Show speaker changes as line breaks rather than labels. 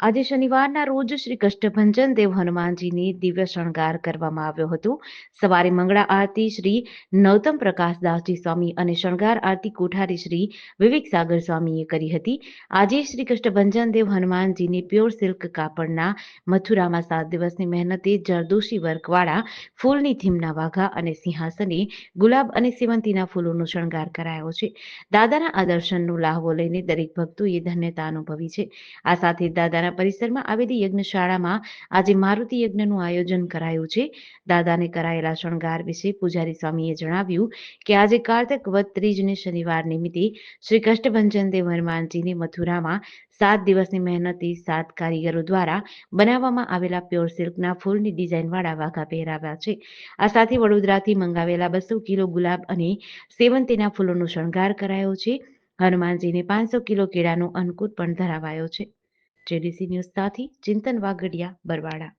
આજે શનિવારના રોજ શ્રી કષ્ટભંજન દેવ હનુમાનજીની દિવ્ય શણગાર કરવામાં આવ્યો હતો. સવારે મંગળા આરતી શ્રી નવતમ પ્રકાશદાસજી સ્વામી અને શણગાર આરતી કોઠારી શ્રી વિવેક સાગર સ્વામીએ કરી હતી. આજે શ્રી કષ્ટભંજન દેવ હનુમાનજીની પ્યોર સિલ્ક કાપડના મથુરામાં સાત દિવસની મહેનતે જરદોશી વર્કવાળા ફૂલની થીમના વાઘા અને સિંહાસને ગુલાબ અને સેવંતીના ફૂલોનો શણગાર કરાયો છે. દાદાના આદર્શનનો દર્શનનો લાહવો લઈને દરેક ભક્તોએ ધન્યતા અનુભવી છે. આ સાથે દાદાના પરિસરમાં આવેલી યજ્ઞશાળામાં આજે મારુતિ યજ્ઞનું આયોજન કરાયું છે. દાદાને કરાયેલા શણગાર વિશે પૂજારી સ્વામીએ જણાવ્યું કે આજે કાર્તક વદ ત્રીજને શનિવાર નિમિત્તે શ્રી કષ્ટભંજન દેવ હનુમાનજીને મથુરામાં સાત દિવસની મહેનતથી સાત કારીગરો દ્વારા બનાવવામાં આવેલા પ્યોર સિલ્કના ફૂલની ડિઝાઇનવાળા વાઘા પહેરાવ્યા છે. આ સાથે વડોદરાથી મંગાવેલા બસો કિલો ગુલાબ અને સેવંતીના ફૂલોનો શણગાર કરાયો છે. હનુમાનજીને પાંચસો કિલો કેળાનો અન્નકૂટ પણ ધરાવાયો છે. JDC news Chintan Vagadiya Barwada.